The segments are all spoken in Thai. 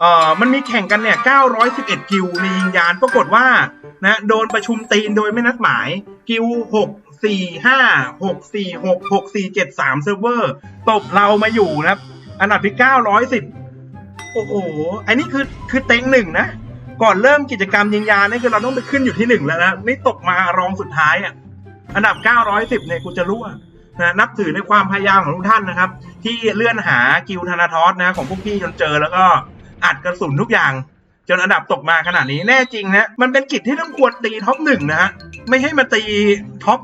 เอ่อมันมีแข่งกันเนี่ย 911 กิลในยิงยาน ปรากฏว่า นะ โดนประชุมตีนโดยไม่นัดหมาย กิล6 4 5 6 4 6 6 4 7 3 เซิร์ฟเวอร์ ตบเรามาอยู่นะครับ อันดับที่ 910 โอ้โห อันนี้คือ คือเต็งหนึ่งนะ ก่อนเริ่มกิจกรรมยิงยานนี่คือเราต้องไปขึ้นอยู่ที่หนึ่งแล้วนะ นี่ตกมารองสุดท้ายอะ อันดับ 910 เนี่ยกูจะรั่วนะนับถือในความพยายามของทุกท่านนะครับ ที่เลื่อนหากิลธนาทอสนะของพวกพี่จนเจอแล้วก็ อัดกระสุนทุกอย่าง จนอันดับตกมาขนาดนี้แน่จริงนะมันเป็นกิจที่ต้องควรตีท็อปหนึ่งนะฮะไม่ให้มาตีท็อป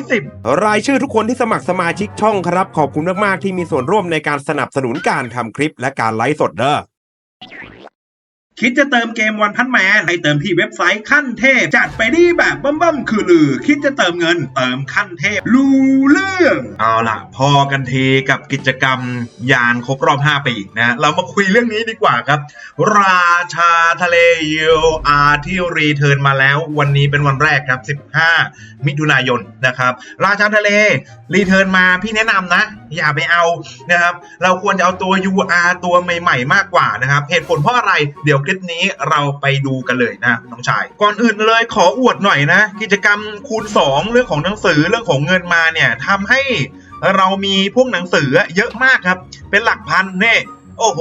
910 รายชื่อทุกคนที่สมัครสมาชิกช่องครับ ขอบคุณมากๆที่มีส่วนร่วมในการสนับสนุนการทำคลิปและการไลฟ์สดเด้อ คิดจะเติมเกมวันพันแมนให้เติมที่เว็บไซต์ขั้นเทพ จัดไปดีแบบบั้มบั้มคือลือ คิดจะเติมเงิน เติมขั้นเทพรู้เรื่อง เอาล่ะ พอกันทีกับกิจกรรมยานครบรอบ 5 ปีนะ เรามาคุยเรื่องนี้ดีกว่าครับ ราชาทะเลยูอาที่รีเทิร์นมาแล้ววันนี้เป็นวันแรกครับ 15 มิถุนายนนะครับ ราชาทะเลรีเทิร์นมาพี่แนะนำนะ อย่าไปเอานะครับเราควรจะเอาตัว UR ตัวใหม่ ๆ มากกว่านะครับเหตุผลเพราะอะไรเดี๋ยวคลิปนี้เราไปดูกันเลยนะน้องชาย ก่อนอื่นเลยขออวดหน่อยนะ กิจกรรมคูณ 2 เรื่องของหนังสือเรื่องของเงินมาเนี่ยทำให้เรามีพวกหนังสือเยอะมากครับ เป็นหลักพันเนี่ยโอ้โห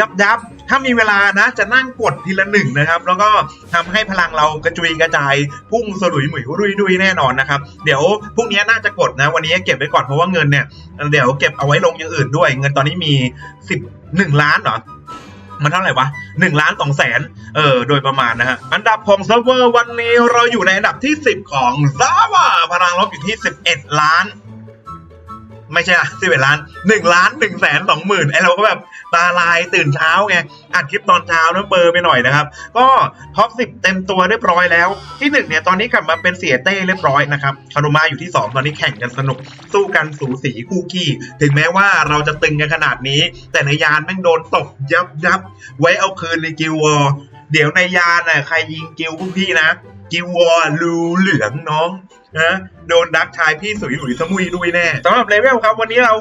ยับยับ ถ้ามีเวลานะ จะนั่งกดทีละหนึ่งนะครับ แล้วก็ทำให้พลังเรากระจุยกระจาย พุ่งสลุยหมุยรุยดุยแน่นอนนะครับ เดี๋ยวพรุ่งนี้น่าจะกดนะ วันนี้เก็บไว้ก่อนเพราะว่าเงินเนี่ย เดี๋ยวเก็บเอาไว้ลงอย่างอื่นด้วย เงินตอนนี้มี 11 ล้านเหรอ มันเท่าไหร่วะ1ล้าน2แสนเออโดยประมาณนะฮะ อันดับของเซิร์ฟเวอร์วันนี้เราอยู่ในอันดับที่ 10 ของซาวาพลังลบอยู่ที่ 11 ล้าน ไม่ใช่ละ11ล้าน1ล้าน1แสน2หมื่นไอเราก็แบบตาลายตื่นเช้าไงอัดคลิปตอนเช้านะเบอร์ไปหน่อยนะครับ ก็ท็อป10เต็มตัวเรียบร้อยแล้ว ที่1เนี่ยตอนนี้กลับมาเป็นเสียเต้เรียบร้อยนะครับคารุมาอยู่ที่2ตอนนี้แข่งกันสนุก สู้กันสูสีคู่ขี้ ถึงแม้ว่าเราจะตึงกันขนาดนี้ แต่ในยานแม่งโดนตกยับยับไว้เอาคืนในกิววอเดี๋ยวในยานน่ะใครยิงกิวพวกพี่นะ กิวอลูเหลืองน้องนะโดนดักชายพี่สุยหลุยสมุยด้วยแน่สำหรับเลเวลครับวันนี้เรา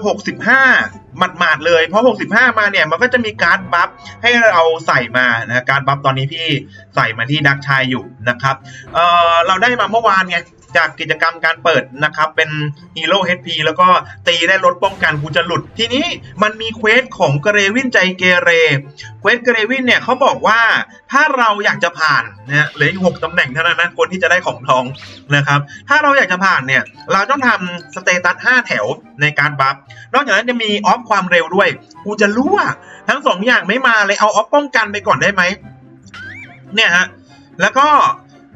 65 หมัดหมาดๆเลย เพราะ 65 มาเนี่ย มันก็จะมีการ์ดบัฟให้เราใส่มานะการ์ดบัฟตอนนี้พี่ใส่มาที่ดักชายอยู่นะครับเออเราได้มาเมื่อวานไง จากกิจกรรมการเปิดนะครับเป็นฮีโร่ HP แล้วก็ตีได้ลดป้องกันกูจะหลุด ทีนี้มันมีเควสของเกรวินใจเกเรเควสเกรวินเนี่ยเขาบอกว่าถ้าเราอยากจะผ่านนะเหลืออีกหกตำแหน่งเท่านั้นนะคนที่จะได้ของทองนะครับถ้าเราอยากจะผ่านเนี่ยเราต้องทำสเตตัส5แถวในการบัฟนอกจากนั้นจะมีออฟความเร็วด้วยกูจะรู้ว่าทั้งสองอย่างไม่มาเลยเอาออฟป้องกันไปก่อนได้ไหมเนี่ยฮะแล้วก็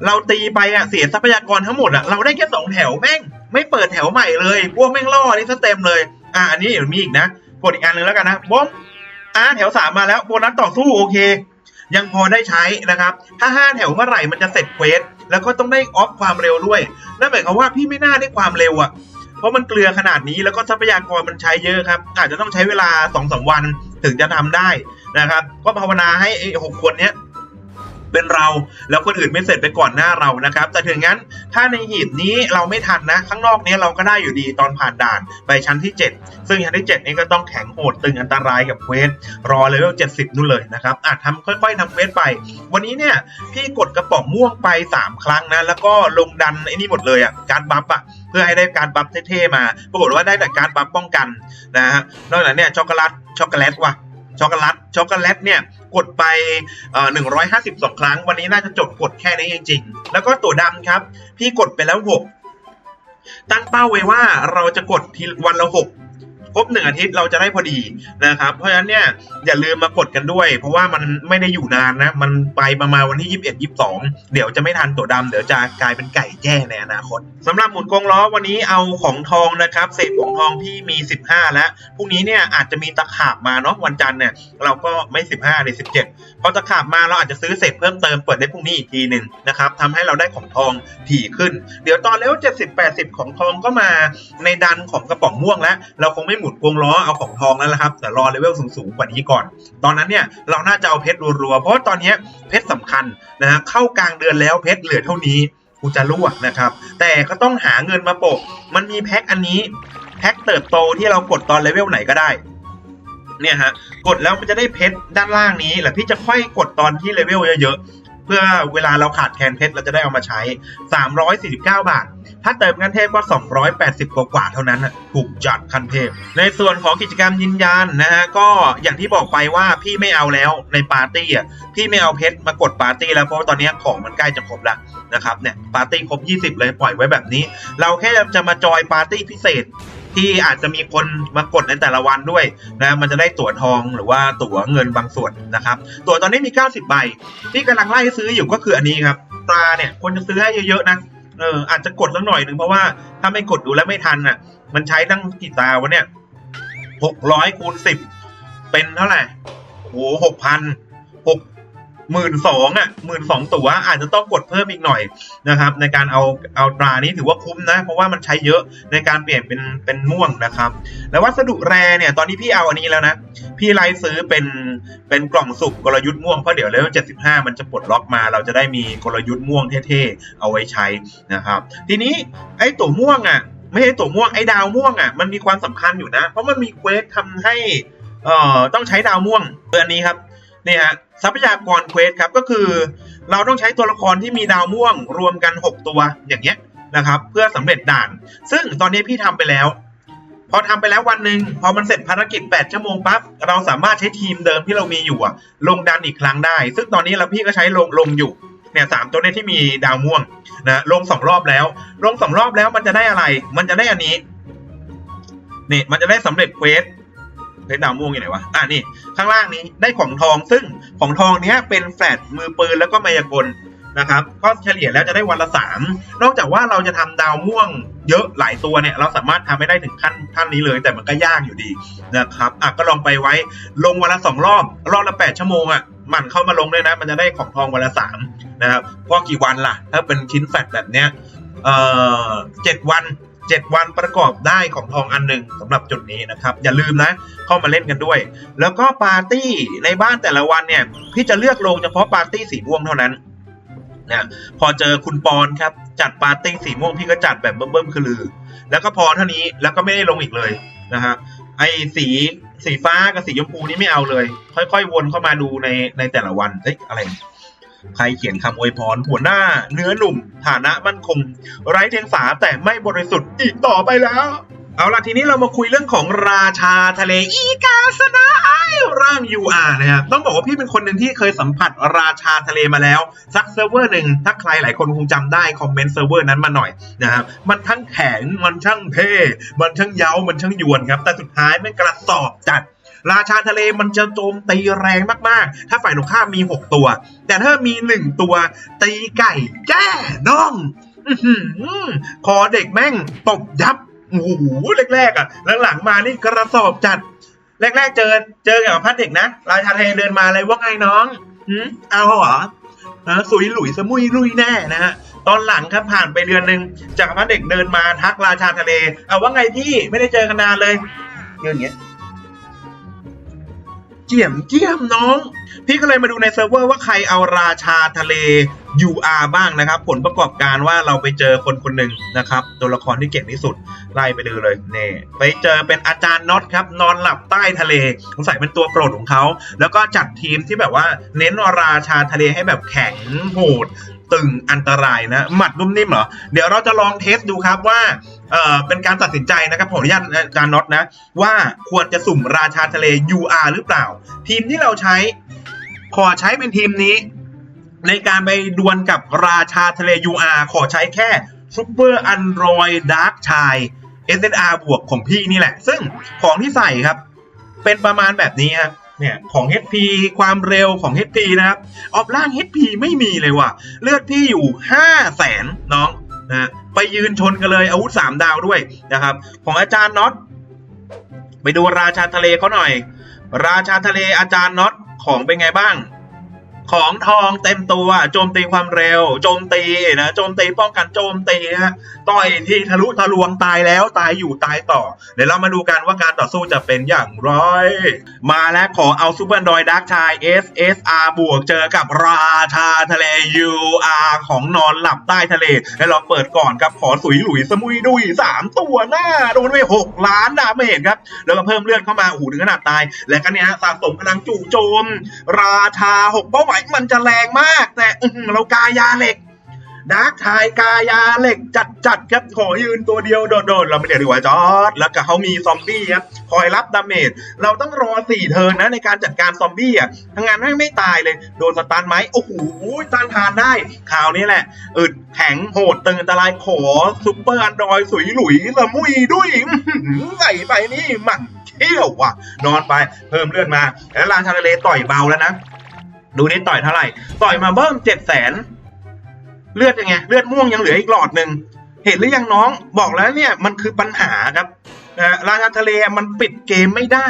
เราตีไปอะเสียทรัพยากรทั้งหมดอะเราได้แค่สองแถวแม่งไม่เปิดแถวใหม่เลยพวกแม่งล่อนี่ซะเต็มเลย อ่าอันนี้เดี๋ยวมีอีกนะกดอีกอันนึงแล้วกันนะบอมอ่าแถวสามมาแล้วโบนัสต่อสู้โอเค ยังพอได้ใช้นะครับ ถ้าห้าแถวเมื่อไหร่มันจะเสร็จเควสแล้วก็ต้องได้ออฟความเร็วด้วยนั่นหมายความว่าพี่ไม่น่าได้ความเร็วอะเพราะมันเกลือขนาดนี้แล้วก็ทรัพยากรมันใช้เยอะครับ อาจจะต้องใช้เวลาสองสามวันถึงจะทำได้นะครับ ก็ภาวนาให้ไอ้หกคนเนี้ย เป็นเรา แล้วคนอื่นไม่เสร็จไปก่อนหน้าเรานะครับ แต่ถึงงั้นถ้าในหีบนี้เราไม่ทันนะ ข้างนอกนี้เราก็ได้อยู่ดีตอนผ่านด่านไปชั้นที่ 7 ซึ่งชั้นที่ 7 นี้ก็ต้องแข็งโหดตึงอันตรายกับเควสรอเลเวล70 นู่นเลยนะครับอะทำค่อยๆทำเควสไป วันนี้เนี่ยพี่กดกระป๋องม่วงไป 3 ครั้งนะ แล้วก็ลงดันไอ้นี่หมดเลยอะการบัฟอะเพื่อให้ได้การบัฟเท่ๆมา ปรากฏว่าได้แต่การบัฟป้องกันนะฮะ นอกจากนั้ช็อกโกแลต ช็อกโกแลตว่ะ ช็อกโกแลต ช็อกโกแลตเนี่ย กดไปเอ่อ152ครั้ง วันนี้น่าจะจบกดแค่นี้จริงๆ แล้วก็ตัวดำครับ พี่กดไปแล้ว6ตั้งเป้าไว้ว่าเราจะกดทีวันละ6 ครบหนึ่งอาทิตย์เราจะได้พอดีนะครับ เพราะฉะนั้นเนี่ยอย่าลืมมากดกันด้วย เพราะว่ามันไม่ได้อยู่นานนะ มันไปประมาณวันที่ 21 22 เดี๋ยวจะไม่ทันตัวดำเดี๋ยวจะกลายเป็นไก่แจ้ในอนาคตสำหรับหมุนกงล้อวันนี้เอาของทองนะครับเศษของทองพี่มี 15 แล้วพรุ่งนี้เนี่ยอาจจะมีตะขาบมาเนาะวันจันทร์เนี่ยเราก็ไม่ 15เลย17พอตะขาบมาเราอาจจะซื้อเศษเพิ่มเติมเปิดได้พรุ่งนี้อีกทีหนึ่งนะครับทำให้เราได้ของทองถี่ขึ้น เดี๋ยวตอนเลเว70 80 ของทองก็มาในดันของกระป๋องม่วงแล้ว เราคงไม่หมุนวงล้อเอาของทองแล้วละครับแต่รอเลเวลสูงๆกว่านี้ก่อน ตอนนั้นเนี่ยเราน่าจะเอาเพชรรัวๆเพราะตอนนี้เพชรสำคัญนะฮะเข้ากลางเดือนแล้วเพชรเหลือเท่านี้กูจะรั่วนะครับ แต่ก็ต้องหาเงินมาโปะมันมีแพ็คอันนี้แพ็คเติบโตที่เรากดตอนเลเวลไหนก็ได้เนี่ยฮะกดแล้วมันจะได้เพชรด้านล่างนี้แหละพี่จะค่อยกดตอนที่เลเวลเยอะๆเพื่อเวลาเราขาดแคลนเพชรเราจะได้เอามาใช้ 349 บาท ถ้าเติมขั้นเทพก็ 280 กว่ากว่าเท่านั้นนะถูกจัดขั้นเทพ ในส่วนของกิจกรรมยินยานนะฮะก็อย่างที่บอกไปว่าพี่ไม่เอาแล้วในปาร์ตี้อะพี่ไม่เอาเพชรมากดปาร์ตี้แล้วเพราะว่าตอนนี้ของมันใกล้จะครบแล้วนะครับเนี่ยปาร์ตี้ครบ 20 เลยปล่อยไว้แบบนี้ เราแค่จะมาจอยปาร์ตี้พิเศษที่อาจจะมีคนมากดในแต่ละวันด้วยนะมันจะได้ตั๋วทองหรือว่าตั๋วเงินบางส่วนนะครับ ตั๋วตอนนี้มี 90 ใบ ที่กำลังไล่ซื้ออยู่ก็คืออันนี้ครับตราเนี่ยควรจะซื้อให้เยอะๆนะ เอออาจจะกดสักหน่อยหนึ่งเพราะว่าถ้าไม่กดดูแล้วไม่ทันอะ มันใช้ตั้งกี่ตาวะเนี่ยหกร้อยคูณสิบเป็นเท่าไหร่โหหกพันหก หมื่นสองอะหมื่นสองตัวอาจจะต้องกดเพิ่มอีกหน่อยนะครับในการเอาเอาตรานี้ถือว่าคุ้มนะ เพราะว่ามันใช้เยอะในการเปลี่ยนเป็นเป็นม่วงนะครับ แล้ววัสดุแร่เนี่ยตอนนี้พี่เอาอันนี้แล้วนะ พี่ไลฟ์ซื้อเป็นเป็นกล่องสุกกลยุทธ์ม่วงเพราะเดี๋ยวเลเวล75มันจะปลดล็อกมา เราจะได้มีกลยุทธ์ม่วงเท่ๆเอาไว้ใช้นะครับ ทีนี้ไอ้ตัวม่วงอะไม่ใช่ตัวม่วงไอ้ดาวม่วงอะมันมีความสำคัญอยู่นะ เพราะมันมีเควสทำให้เอ่อต้องใช้ดาวม่วงเดือนนี้ครับ นี่ฮะทรัพยากรเควสครับก็คือ เราต้องใช้ตัวละครที่มีดาวม่วงรวมกัน 6 ตัวอย่างเงี้ยนะครับ เพื่อสำเร็จด่าน ซึ่งตอนนี้พี่ทำไปแล้ว พอทำไปแล้ววันหนึ่งพอมันเสร็จภารกิจ 8 ชั่วโมงปั๊บเราสามารถใช้ทีมเดิมที่เรามีอยู่ลงดันอีกครั้งได้ ซึ่งตอนนี้เราพี่ก็ใช้ลงลงอยู่เนี่ยสามตัวนี้ที่มีดาวม่วงนะลงสองรอบแล้ว ลงสองรอบแล้วมันจะได้อะไร มันจะได้อันนี้นี่มันจะได้สำเร็จเควส เควสดาวม่วงอยู่ไหนวะ อะนี่ ข้างล่างนี้ได้ของทอง ซึ่งของทองเนี้ยเป็นแฟลตมือปืนแล้วก็มายากลนะครับ ก็เฉลี่ยแล้วจะได้วันละสามนอกจากว่าเราจะทำดาวม่วงเยอะหลายตัวเนี่ย เราสามารถทำให้ได้ถึงขั้นขั้นนี้เลย แต่มันก็ยากอยู่ดีนะครับอะก็ลองไปไว้ลงวันละสองรอบ รอบละแปดชั่วโมงอะหมันเข้ามาลงด้วยนะ มันจะได้ของทองวันละสามนะครับก็กี่วันล่ะ ถ้าเป็นชิ้นแฟลตแบบเนี้ยเอ่อเจ็ดวัน เจ็ดวันประกอบได้ของทองอันหนึ่งสำหรับจุดนี้นะครับ อย่าลืมนะ เข้ามาเล่นกันด้วย แล้วก็ปาร์ตี้ในบ้านแต่ละวันเนี่ยพี่จะเลือกลงเฉพาะปาร์ตี้สีม่วงเท่านั้นนะพอเจอคุณปอนครับจัดปาร์ตี้สีม่วงพี่ก็จัดแบบเบิ่มๆคือลือ แล้วก็พอเท่านี้แล้วก็ไม่ได้ลงอีกเลยนะฮะไอ้สีสีฟ้ากับสีชมพูนี่ไม่เอาเลย ค่อยๆ วนเข้ามาดูในในแต่ละวันเอ้ยอะไร ใครเขียนคำอวยพรหัวหน้า เนื้อหนุ่ม ฐานะมั่นคง ไร้เดียงสาแต่ไม่บริสุทธิ์อีกต่อไปแล้ว เอาล่ะทีนี้เรามาคุยเรื่องของราชาทะเลอีกาสนะไอร่าง UR นะครับต้องบอกว่าพี่เป็นคนหนึ่งที่เคยสัมผัสราชาทะเลมาแล้วสักเซิร์ฟเวอร์หนึ่งถ้าใครหลายคนคงจำได้คอมเมนต์เซิร์ฟเวอร์นั้นมาหน่อยนะครับมันทั้งแข็งมันช่างเท่มันช่างเย้ามันช่างยวนครับแต่สุดท้ายมันกระสอบจัด ราชาทะเลมันจะโจมตีแรงมากๆ ถ้าฝ่ายตรงข้ามมี 6 ตัว แต่ถ้ามี 1 ตัวตีไก่แจ้น้องขอหือคอเด็กแม่งตบยับโอ้โหแรกๆอะหลังๆมานี่กระสอบจัด แรก ๆ เจอเจอกับพัดเด็กนะ ราชาทะเลเดินมาเลยว่าไงน้องหืมเอาเหรอนะสุยหลุยสมุยลุยแน่นะฮะตอนหลังครับผ่านไปเดือนหนึ่งจากพัดเด็กเดินมาทักราชาทะเลเอาว่าไงพี่ไม่ได้เจอกันนานเลยเรื่องเงี้ย เจียมเจียมน้อง พี่ก็เลยมาดูในเซิร์ฟเวอร์ว่าใครเอาราชาทะเล UR บ้างนะครับ ผลประกอบการว่าเราไปเจอคนคนหนึ่งนะครับ ตัวละครที่เก่งที่สุดไล่ไปดูเลยเนี่ไปเจอเป็นอาจารย์น็อตครับ นอนหลับใต้ทะเลสงสัยเป็นตัวโปรดของเขา แล้วก็จัดทีมที่แบบว่าเน้นราชาทะเลให้แบบแข็งโหดตึงอันตรายนะ หมัดนุ่มนิ่มเหรอ เดี๋ยวเราจะลองเทสดูครับว่า เอ่อเป็นการตัดสินใจนะครับผมอนุญาตอาจารย์น็อตนะว่าควรจะสุ่มราชาทะเล UR หรือเปล่า ทีมที่เราใช้ขอใช้เป็นทีมนี้ ในการไปดวลกับราชาทะเล UR ขอใช้แค่ซูเปอร์อันรอยดาร์กชาย SNR บวกของพี่นี่แหละ ซึ่งของที่ใส่ครับ เป็นประมาณแบบนี้ครับเนี่ยของ HP ความเร็วของ HP นะครับ ออฟล่าง HP ไม่มีเลยว่ะ เลือดพี่อยู่ 5 0 0แสนน้องนะ ไปยืนชนกันเลยอาวุธ 3 ดาวด้วยนะครับ ของอาจารย์น็อตไปดูราชาทะเลเขาหน่อย ราชาทะเลอาจารย์น็อตของเป็นไงบ้าง ของทองเต็มตัวโจมตีความเร็ว โจมตีนะโจมตีป้องกันโจมตีฮะต่อยที่ทะลุทะลวงตายแล้วตายอยู่ตายต่อ เดี๋ยวเรามาดูกันว่าการต่อสู้จะเป็นอย่างไรมาแล้วขอเอาซูเปอร์ดอยดักชาย SSR บวกเจอกับราชาทะเล UR ของนอนหลับใต้ทะเลให้เราเปิดก่อนครับขอสุยหลุยสมุยดุยสามตัวหน้าโดนไปหกล้านดาเมจครับแล้วก็เพิ่มเลือดเข้ามาโอ้โหถึงขนาดตาย และก็เนี่ยสะสมพลังจู่โจม ราชาหกเป้าหมายมันจะแรงมาก แต่เรากายาเหล็กดาร์กทายกายาเหล็กจัดจัดครับขอยืนตัวเดียวโดดๆเราไม่เดี๋ยวดีกว่าจอดแล้วก็เขามีซอมบี้ครับคอยรับดาเมจเราต้องรอสี่เทิร์นนะในการจัดการซอมบี้อะทั้งงานไม่ไม่ตายเลยโดนสตันไหมโอ้โหต้านทานได้คราวนี้แหละอึดแข็งโหดตึงอันตรายขอซุปเปอร์อันดรอยสุยหลุยละมุยด้วยใส่ไปนี่มันเที่ยวว่ะ นอนไปเพิ่มเลือดมาแล้วราชาเลต่อยเบาแล้วนะ ดูนี่ต่อยเท่าไหร่ ต่อยมาเบิ้มเจ็ดแสนเลือดยังไง เลือดม่วงยังเหลืออีกหลอดหนึ่ง เห็นหรือยังน้อง บอกแล้วเนี่ยมันคือปัญหาครับนะราชาทะเลมันปิดเกมไม่ได้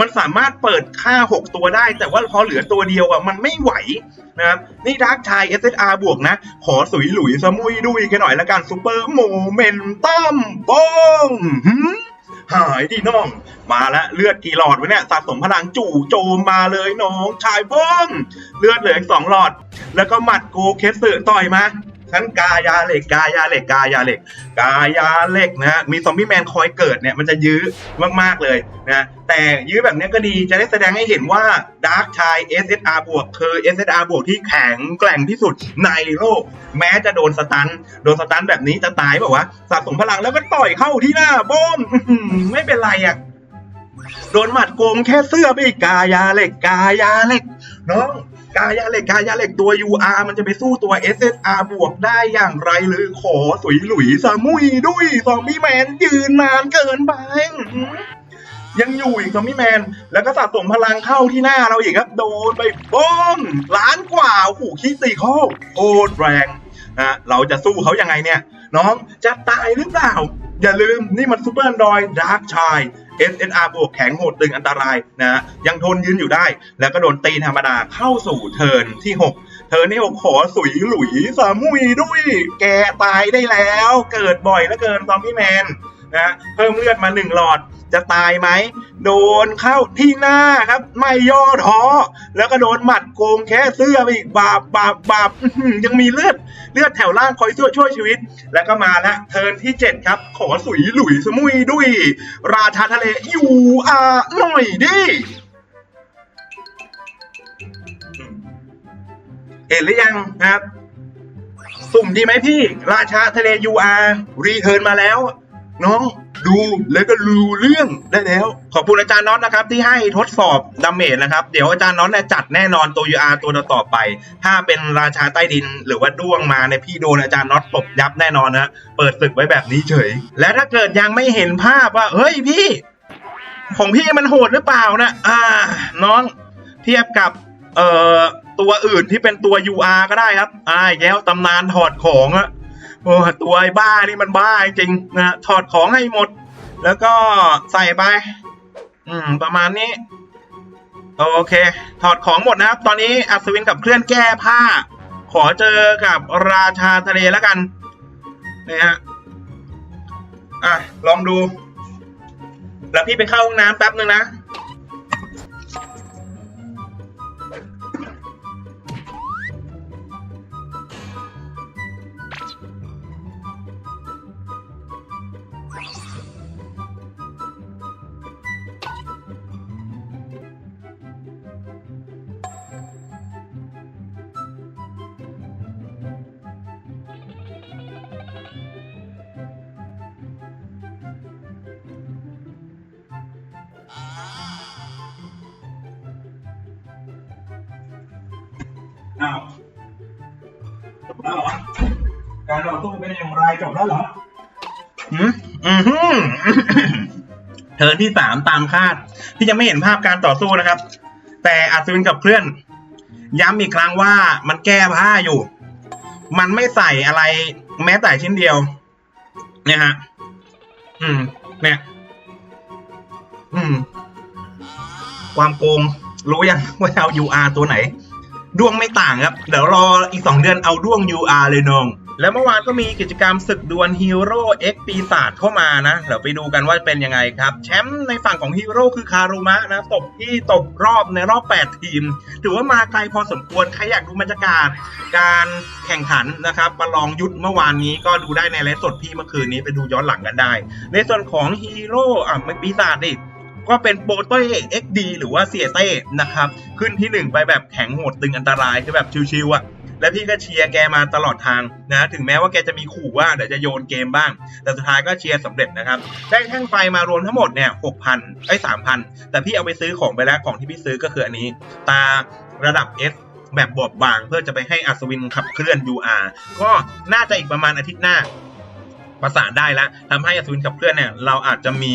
มันสามารถเปิดค่า 6 ตัวได้ แต่ว่าพอเหลือตัวเดียวอะมันไม่ไหวนะครับนี่ดาร์กชาย SSR บวกนะ ขอสุยหลุยสมุยดุยกันหน่อยละกันซูเปอร์โมเมนตัมบอง หายดิน้อง มาแล้วเลือดกี่หลอดวะเนี่ยสะสมพลังจู่โจมมาเลยน้องชายพ้องเลือดเหลืออีกสองหลอด แล้วก็หมัดโกเคสสึต่อยมา ฉันกายาเหล็กกายาเหล็กกายาเหล็กกายาเหล็กนะมีซอมบี้แมนคอยเกิดเนี่ยมันจะยื้อมากๆเลยนะแต่ยื้อแบบนี้ก็ดีจะได้แสดงให้เห็นว่าดาร์กชาย SSR บวกคือ SSR บวกที่แข็งแกร่งที่สุดในโลก แม้จะโดนสตัน โดนสตันแบบนี้จะตายแบอกว่าสะสมพลังแล้วก็ต่อยเข้าที่หน้าบ้มไม่เป็นไรอะโดนหมัดโกงแค่เสื้อไปกายาเหล็กกายาเหล็กน้อง กายาเหล็กกายาเหล็กตัว UR มันจะไปสู้ตัว SSR บวกได้อย่างไรหรือขอสุยหลุยสามุยด้วยซอมบี้แมนยืนนานเกินไปยังอยู่อีกซอมบี้แมน แล้วก็สะสมพลังเข้าที่หน้าเราอีกครับ โดนไปบ้มล้านกว่าโอ้โหคิดตีข้อโคตรแรงนะเราจะสู้เขายังไงเนี่ย น้องจะตายหรือเปล่า อย่าลืมนี่มันซูเปอร์ดอยดาร์กชาย SNR บวกแข็งโหดตึงอันตรายนะ ยังทนยืนอยู่ได้ แล้วก็โดนตีธรรมดาเข้าสู่เทิร์นที่ 6 เทิร์นที่6ขอสุยหลุยสามุยด้วย แกตายได้แล้ว เกิดบ่อยแล้วเกินซอมบี้แมน นะเพิ่มเลือดมา 1 หลอดจะตายไหม โดนเข้าที่หน้าครับ ไม่ย่อท้อ แล้วก็โดนหมัดโกงแค่เสื้อไปอีกบาบบาบบาบยังมีเลือดเลือดแถวล่างคอยช่วยช่วยชีวิต แล้วก็มาละเทินที่ 7 ครับ ขอสุยหลุยสมุยด้วย ราชาทะเลอยู่อ่าหน่อยดิเห็นหรือยังครับ สุ่มดีไหมพี่ ราชาทะเล UR รีเทิร์นมาแล้ว น้องดูแล้วก็รู้เรื่องได้แล้ว ขอบคุณอาจารย์น็อตนะครับที่ให้ทดสอบดาเมจนะครับ เดี๋ยวอาจารย์น็อตเนี่ยจัดแน่นอนตัว UR ตัวต่อไป ถ้าเป็นราชาใต้ดินหรือว่าด้วงมาเนี่ยพี่โดนอาจารย์น็อตตบยับแน่นอนนะ เปิดศึกไว้แบบนี้เฉย และถ้าเกิดยังไม่เห็นภาพว่า เฮ้ยพี่ ของพี่มันโหดหรือเปล่านะอ่า น้องเทียบกับเอ่อตัวอื่นที่เป็นตัว UR ก็ได้ครับอ่าอีกแล้วตำนานถอดของอะ โอ้ตัวไอ้บ้านี่มันบ้าจริงนะถอดของให้หมด แล้วก็ใส่ไปอืมประมาณนี้ โอเค ถอดของหมดนะครับ ตอนนี้อัศวินกับเคลื่อนแก้ผ้า ขอเจอกับราชาทะเลแล้วกันนี่ฮะอะ ลองดู แล้วพี่ไปเข้าห้องน้ำแป๊บนึงนะ อ้าวจบแล้วเหรอ การต่อสู้เป็นอย่างไรจบแล้วเหรออืมอืมเทิร์นที่สามตามคาด ที่ยังไม่เห็นภาพการต่อสู้นะครับ แต่อัศวินกับเพื่อน ย้ำอีกครั้งว่ามันแก้ผ้าอยู่ มันไม่ใส่อะไรแม้แต่ชิ้นเดียว เนี่ยฮะ อืม เนี่ย อืม ความโกงรู้ยังว่าเอา UR ตัวไหน ดวงไม่ต่างครับ เดี๋ยวรออีก 2 เดือนเอาดวง UR เลยน้อง แล้วเมื่อวานก็มีกิจกรรมศึกดวลฮีโร่ X ปีศาจเข้ามานะ เดี๋ยวไปดูกันว่าเป็นยังไงครับ แชมป์ในฝั่งของฮีโร่คือคารุมะนะตกที่ตกรอบในรอบ 8 ทีม ถือว่ามาไกลพอสมควร ใครอยากดูบรรยากาศ การแข่งขันนะครับ ประลองยุทธเมื่อวานนี้ก็ดูได้ในไลฟ์สดพี่เมื่อคืนนี้ไปดูย้อนหลังกันได้ ในส่วนของฮีโร่อะไม่ปีศาจดิ ก็เป็นโปรเต้เอ็กดีหรือว่าเสียเต้นะครับ ขึ้นที่หนึ่งไปแบบแข็งโหดตึงอันตรายคือแบบชิวๆอะและพี่ก็เชียร์แกมาตลอดทางนะ ถึงแม้ว่าแกจะมีขู่ว่าเดี๋ยวจะโยนเกมบ้าง แต่สุดท้ายก็เชียร์สำเร็จนะครับ ได้แท่งไฟมารวมทั้งหมดเนี่ยหกพันไอ้สามพันแต่พี่เอาไปซื้อของไปแล้วของที่พี่ซื้อก็คืออันนี้ ตาระดับ S แบบบอบบางเพื่อจะไปให้อัศวินขับเคลื่อน UR ก็น่าจะอีกประมาณอาทิตย์หน้าประสานได้แล้วทำให้อัศวินขับเคลื่อนเนี่ยเราอาจจะมี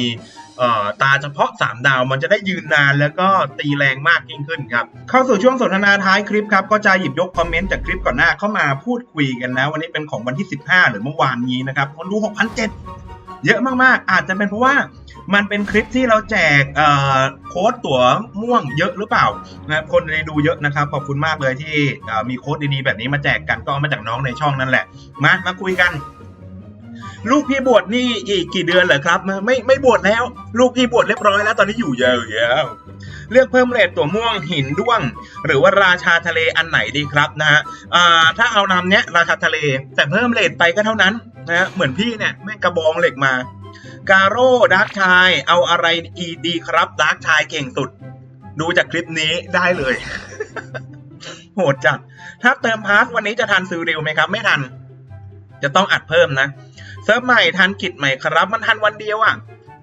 ตาเฉพาะ 3 ดาวมันจะได้ยืนนานแล้วก็ตีแรงมากยิ่งขึ้นครับ เข้าสู่ช่วงสนทนาท้ายคลิปครับ ก็จะหยิบยกคอมเมนต์จากคลิปก่อนหน้าเข้ามาพูดคุยกันนะ วันนี้เป็นของวันที่ 15 หรือเมื่อวานนี้นะครับคนดู6,007เยอะมากๆ อาจจะเป็นเพราะว่ามันเป็นคลิปที่เราแจกโค้ดตั๋วม่วงเยอะหรือเปล่านะครับคนในดูเยอะนะครับ ขอบคุณมากเลยที่มีโค้ดดีๆแบบนี้มาแจกกันก็เอามาจากน้องในช่องนั่นแหละมามาคุยกัน ลูกพี่บวชนี่อีกกี่เดือนเหรอครับ ไม่ไม่บวชแล้ว ลูกพี่บวชเรียบร้อยแล้วตอนนี้อยู่เยาวๆเลือกเพิ่มเรทตัวม่วงหินด้วง หรือว่าราชาทะเลอันไหนดีครับนะฮะอ่าถ้าเอานำเนี้ยราชาทะเล แต่เพิ่มเรทไปก็เท่านั้นนะฮะเหมือนพี่เนี่ยแม่งกระบองเหล็กมา การโร่ดาร์กชายเอาอะไรอีดีครับดาร์กชายเก่งสุด ดูจากคลิปนี้ได้เลย โหดจัดถ้าเติมพาร์ทวันนี้จะทันซื้อเร็วไหมครับ ไม่ทัน จะต้องอัดเพิ่มนะเซิร์ฟใหม่ทันกิจใหม่ครับ มันทันวันเดียวอะ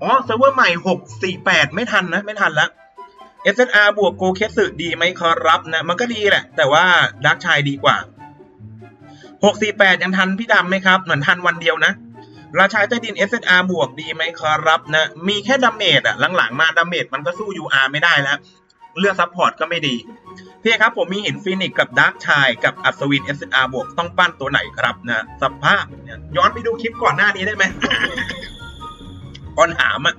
อ๋อเซิร์ฟเวอร์ใหม่หกสี่แปดไม่ทันนะ ไม่ทันละ SSR บวกโกเคสึดีไหมครับนะ มันก็ดีแหละ แต่ว่าดักชายดีกว่าหกสี่แปดยังทันพี่ดำไหมครับ เหมือนทันวันเดียวนะ ราชาใต้ดิน SSR บวกดีไหมครับนะ มีแค่ดาเมจอะหลังๆมาดาเมจมันก็สู้ UR ไม่ได้แล้ว เลือกซัพพอร์ตก็ไม่ดี พี่ครับผมมีเหินฟินิกกับดาร์กชายกับอัศวิน SSR บวกต้องปั้นตัวไหนครับนะสภาพเนี่ยย้อนไปดูคลิปก่อนหน้านี้ได้ไหมก่อนหามอะ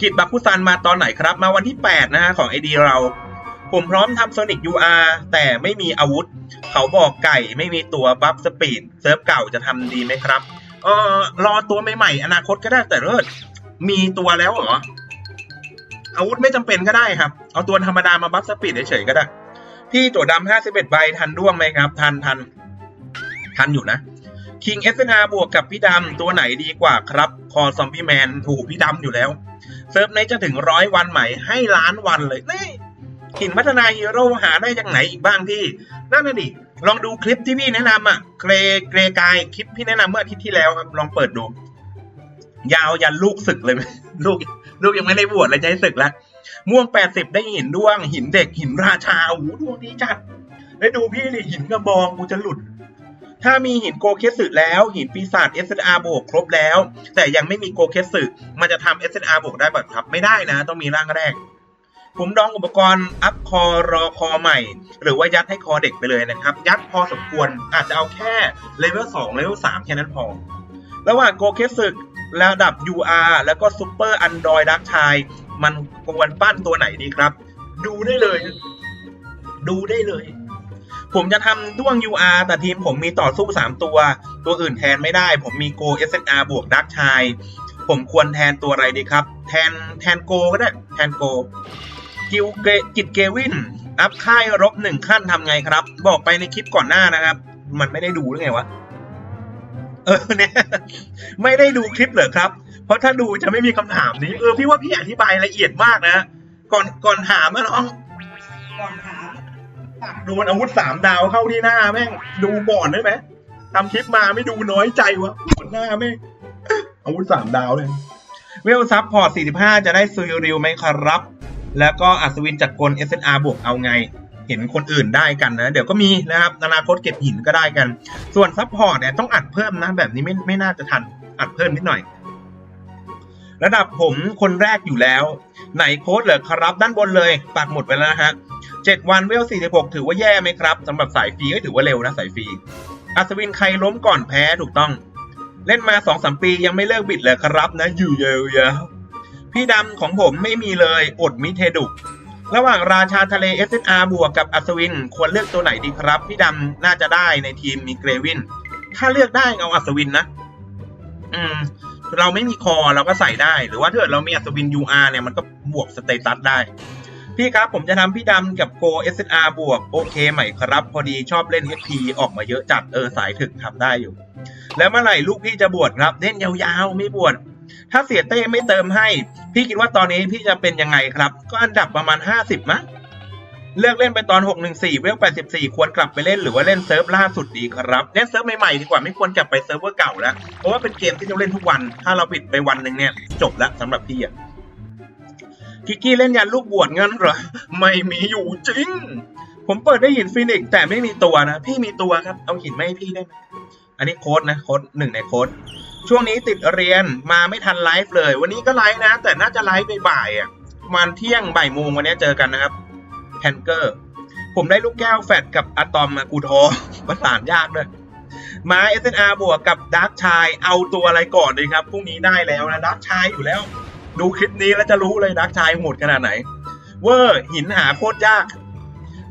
กิจบักคุซันมาตอนไหนครับ มาวันที่ 8 นะฮะของไอดีเรา ผมพร้อมทำโซนิก UR แต่ไม่มีอาวุธ เขาบอกไก่ไม่มีตัวบัฟสปีดเซิร์ฟเก่าจะทำดีไหมครับเออรอตัวใหม่ๆ อนาคตก็ได้แต่เลิศมีตัวแล้วเหรออาวุธไม่จำเป็นก็ได้ครับ เอาตัวธรรมดามาบัฟสปีดเฉยๆก็ได้ พี่ตัวดำห้าสิบเอ็ดใบทันด้วงไหมครับ ทันทันทันอยู่นะคิงเอสนาบวกกับพี่ดำตัวไหนดีกว่าครับ คอซอมบี้แมนถูกพี่ดำอยู่แล้ว เซิร์ฟในจะถึงร้อยวันใหม่ให้ล้านวันเลยนี่หินพัฒนาฮีโร่หาได้จากไหนอีกบ้างพี่ นั่นน่ะดิ ลองดูคลิปที่พี่แนะนำอะเกรเกรกายคลิปพี่แนะนำเมื่ออาทิตย์ที่แล้วครับ ลองเปิดดู ยาวยันลูกศึกเลย ลูก ลูกยังไม่ได้บวชเลยจะให้ศึกแล้ว ม่วงแปดสิบได้หินด้วง หินเด็กหินราชาโอ้โหดวงดีจัดได้ดูพี่ดิหินกระบองกูจะหลุด ถ้ามีหินโกเคสึแล้ว หินปีศาจ SSR บวกครบแล้ว แต่ยังไม่มีโกเคสึมันจะทำ SSR บวกได้แบบครับ ไม่ได้นะ ต้องมีร่างแรกผมดองอุปกรณ์อัพคอรอคอใหม่ หรือว่ายัดให้คอเด็กไปเลยนะครับ ยัดพอสมควรอาจจะเอาแค่เลเวล2เลเวล3แค่นั้นพอ ระหว่างโกเคสึกระดับ UR แล้วก็ซูเปอร์อันดรอยดักชาย มันควรปั้นตัวไหนดีครับ ดูได้เลย ดูได้เลย ผมจะทำด้วง UR แต่ทีมผมมีต่อสู้ 3 ตัว ตัวอื่นแทนไม่ได้ ผมมีโก SNR บวกดักชาย ผมควรแทนตัวอะไรดีครับ แทนแทนโกก็ได้ แทนโก กิลเกกิจเกวิน อัพค่ายรบหนึ่งขั้นทำไงครับ บอกไปในคลิปก่อนหน้านะครับ มันไม่ได้ดูหรือไงวะ เออเนี่ยไม่ได้ดูคลิปเหรอครับ เพราะถ้าดูจะไม่มีคำถามนี้ เออพี่ว่าพี่อธิบายละเอียดมากนะ ก่อนก่อนถามนะน้อง ก่อนถามตักโดนอาวุธสามดาวเข้าที่หน้าแม่ง ดูก่อนได้ไหมทำคลิปมาไม่ดูน้อยใจวะปวดหน้าแม่งอาวุธสามดาวเลย เวลซับพอร์ต45 จะได้ซุยริวไหมครับ แล้วก็อัศวินจักรกล SNR บวกเอาไง เห็นคนอื่นได้กันนะ เดี๋ยวก็มีนะครับอนาคตเก็บหินก็ได้กัน ส่วนซับพอร์ตเนี่ยต้องอัดเพิ่มนะ แบบนี้ไม่ไม่น่าจะทันอัดเพิ่มนิดหน่อย ระดับผมคนแรกอยู่แล้ว ไหนโค้ดเหรอครับด้านบนเลยปักหมดไปแล้วนะฮะ7วันเวล46ถือว่าแย่ไหมครับสำหรับสายฟรีก็ถือว่าเร็วนะสายฟรีอัศวินใครล้มก่อนแพ้ถูกต้อง เล่นมา2อสปียังไม่เลิกบิดเลยครับนะอยู่เยาวๆพี่ดำของผมไม่มีเลยอดมิเทดุ ระหว่างราชาทะเล SSR บวกกับอัศวิน ควรเลือกตัวไหนดีครับ พี่ดำน่าจะได้ในทีมมีเกรวิน ถ้าเลือกได้เอาอัศวินนะ อืม เราไม่มีคอเราก็ใส่ได้ หรือว่าถ้าเกิดเรามีอัศวิน UR เนี่ยมันก็บวกสเตตัสได้ พี่ครับผมจะทำพี่ดำกับโก SSR บวก โอเคไหมครับ พอดีชอบเล่น HP ออกมาเยอะจัดเออสายถึกทำได้อยู่ แล้วเมื่อไหร่ลูกพี่จะบวชครับเล่นยาวๆไม่บวช ถ้าเสียเต้ไม่เติมให้ พี่คิดว่าตอนนี้พี่จะเป็นยังไงครับ ก็อันดับประมาณ 50มั้งเลือกเล่นไปตอน 614 เวล 84 ควรกลับไปเล่นหรือว่าเล่นเซิร์ฟล่าสุดดีครับ เล่นเซิร์ฟใหม่ๆดีกว่าไม่ควรกลับไปเซิร์ฟเวอร์เก่าแล้ว เพราะว่าเป็นเกมที่เราเล่นทุกวัน ถ้าเราปิดไปวันหนึ่งเนี่ย จบแล้วสำหรับพี่อะกิกกี้เล่นยันลูกบวชงั้นเหรอ ไม่มีอยู่จริง ผมเปิดได้หินฟินิกซ์แต่ไม่มีตัวนะ พี่มีตัวครับ เอาหินมาให้พี่ได้ไหม อันนี้โค้ดนะโค้ดหนึ่งในโค้ดช่วงนี้ติดเรียนมาไม่ทันไลฟ์เลย วันนี้ก็ไลฟ์นะ แต่น่าจะไลฟ์บ่ายๆอะประมาณเที่ยงบ่ายโมงวันนี้เจอกันนะครับแพนเกอร์ผมได้ลูกแก้วแฟดกับอะตอมกูทอประสานยากด้วยมา SNR บวกกับดาร์กชายเอาตัวอะไรก่อนดีครับพรุ่งนี้ได้แล้วนะดาร์กชายอยู่แล้ว ดูคลิปนี้แล้วจะรู้เลยดาร์กชายโหดขนาดไหน เวอร์หินหาโคตรยาก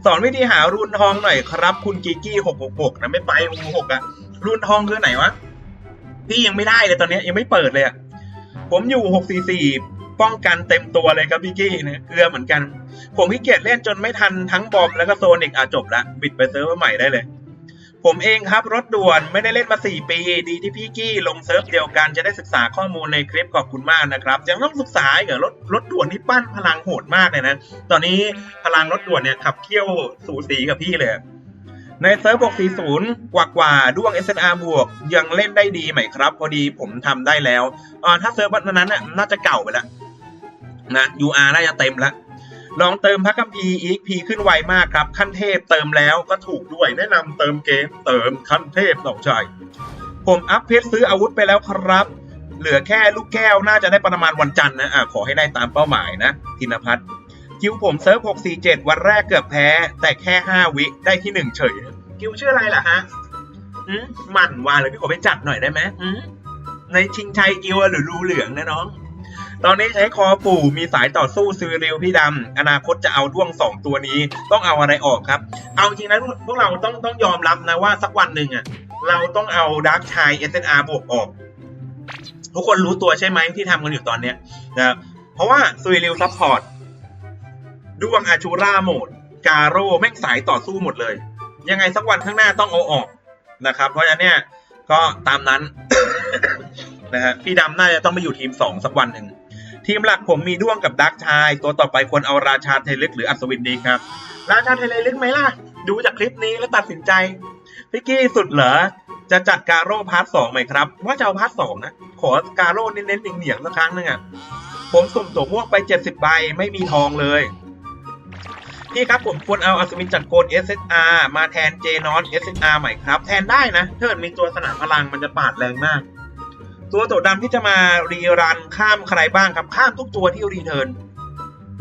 สอนวิธีหารูนทองหน่อยครับ คุณกิกกี้หกหกหกนะไม่ไปหกอะ รูนทองคือไหนวะพี่ยังไม่ได้เลยตอนนี้ยังไม่เปิดเลยอะผมอยู่ 644 ป้องกันเต็มตัวเลยครับพี่กี้เนี่ยเกลือเหมือนกัน ผมขี้เกียจเล่นจนไม่ทันทั้งบอมแล้วก็โซนิกอะจบละบิดไปเซิร์ฟวอร์ใหม่ได้เลย ผมเองครับรถด่วนไม่ได้เล่นมา 4 ปี ดีที่พี่กี้ลงเซิร์ฟเดียวกันจะได้ศึกษาข้อมูลในคลิปขอบคุณมากนะครับยังต้องศึกษาอีกเหรอรถรถด่วนนี่ปั้นพลังโหดมากเลยนะ ตอนนี้พลังรถด่วนเนี่ยขับเคี่ยวสูสีกับพี่เลย ในเซิร์ฟ 640 กว่ากว่าๆด้วง SNR บวก ยังเล่นได้ดีไหมครับ พอดีผมทำได้แล้วอ่าถ้าเซิร์ฟนั้นน่ะน่าจะเก่าไปแล้วนะ UR น่าจะเต็มแล้วลองเติมพระคัมภีร์ EXP ขึ้นไวมากครับ ขั้นเทพเติมแล้วก็ถูกด้วยแนะนำเติมเกมเติมขั้นเทพสองชายผมอัพเพชรซื้ออาวุธไปแล้วครับ เหลือแค่ลูกแก้วน่าจะได้ประมาณวันจันทร์นะอะขอให้ได้ตามเป้าหมายนะ ธินพัฒน์ คิวผมเซิร์ฟ647 วันแรกเกือบแพ้ แต่แค่ 5 วิได้ที่ 1 เฉยกิวชื่ออะไรล่ะฮะอืมหมันวานเลยพี่ขอไปจัดหน่อยได้ไหมอืมในชิงชัยกิวหรือรูเหลืองนะน้อง ตอนนี้ใช้คอปู่มีสายต่อสู้ซีริลพี่ดำอนาคตจะเอาด้วงสองตัวนี้ ต้องเอาอะไรออกครับ เอาจริงนะพวกเราต้องต้องยอมรับนะว่าสักวันหนึ่งอะ เราต้องเอาดาร์กชาย SNR บวกออก ทุกคนรู้ตัวใช่ไหมที่ทำกันอยู่ตอนเนี้ยนะเพราะว่าซูริลซัพพอร์ต ด้วงอาชูราโหมด กาโร่แม่งสายต่อสู้หมดเลย ยังไงสักวันข้างหน้าต้องเอาออกนะครับ เพราะฉะนั้นเนี่ยก็ตามนั้นนะฮะพี่ดำน่าจะต้องไปอยู่ทีม 2 สักวันหนึ่ง ทีมหลักผมมีด้วงกับดักชาย ตัวต่อไปควรเอาราชาเทเลึกหรืออัศวินดีครับ ราชาเทเลกไหมล่ะ ดูจากคลิปนี้แล้วตัดสินใจพี่กี้สุดเหรอจะจัดการโร่พาร์ทสองไหมครับ ว่าจะเอาพาร์ทสองนะ ขอการโร่เน้นๆเหนียงๆสักครั้งนึงอะผมสุ่มตัวม่วงไป 70ใบไม่มีทองเลย พี่ครับผมควรเอาอัศวินจัดโกน SSR มาแทนเจนอน SSR ใหม่ครับ แทนได้นะถ้าเกิดมีตัวสนามพลังมันจะปาดแรงมาก ตัวโตดำที่จะมารีรันข้ามใครบ้างครับ ข้ามทุกตัวที่รีเทิร์น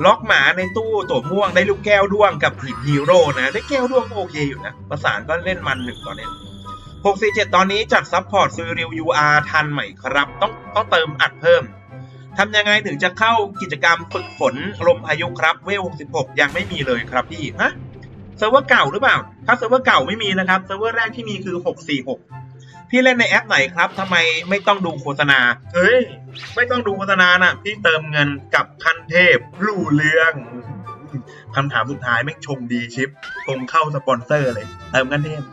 ล็อกหมาในตู้ตัวม่วงได้ลูกแก้วด้วงกับหินฮีโร่นะได้แก้วด้วงก็โอเคอยู่นะ ประสานก็เล่นมันหนึ่งตอนเนี้647 ตอนนี้จัดซับพอร์ตซื้อริว UR ทันไหม่ครับ ต้องต้องเติมอัดเพิ่ม ทำยังไงถึงจะเข้ากิจกรรมฝึกฝนลมพายุครับเวล66 ยังไม่มีเลยครับพี่ฮะเซิร์ฟเวอร์เก่าหรือเปล่าถ้าเซิร์ฟเวอร์เก่าไม่มีนะครับเซิร์ฟเวอร์แรกที่มีคือ 646 พี่เล่นในแอปไหนครับทำไมไม่ต้องดูโฆษณาเฮ้ยไม่ต้องดูโฆษณานะพี่เติมเงินกับคันเทพรู้เรื่องคำถามสุดท้ายแม่งชงดีชิปคงเข้าสปอนเซอร์เลย เติมคันเทพ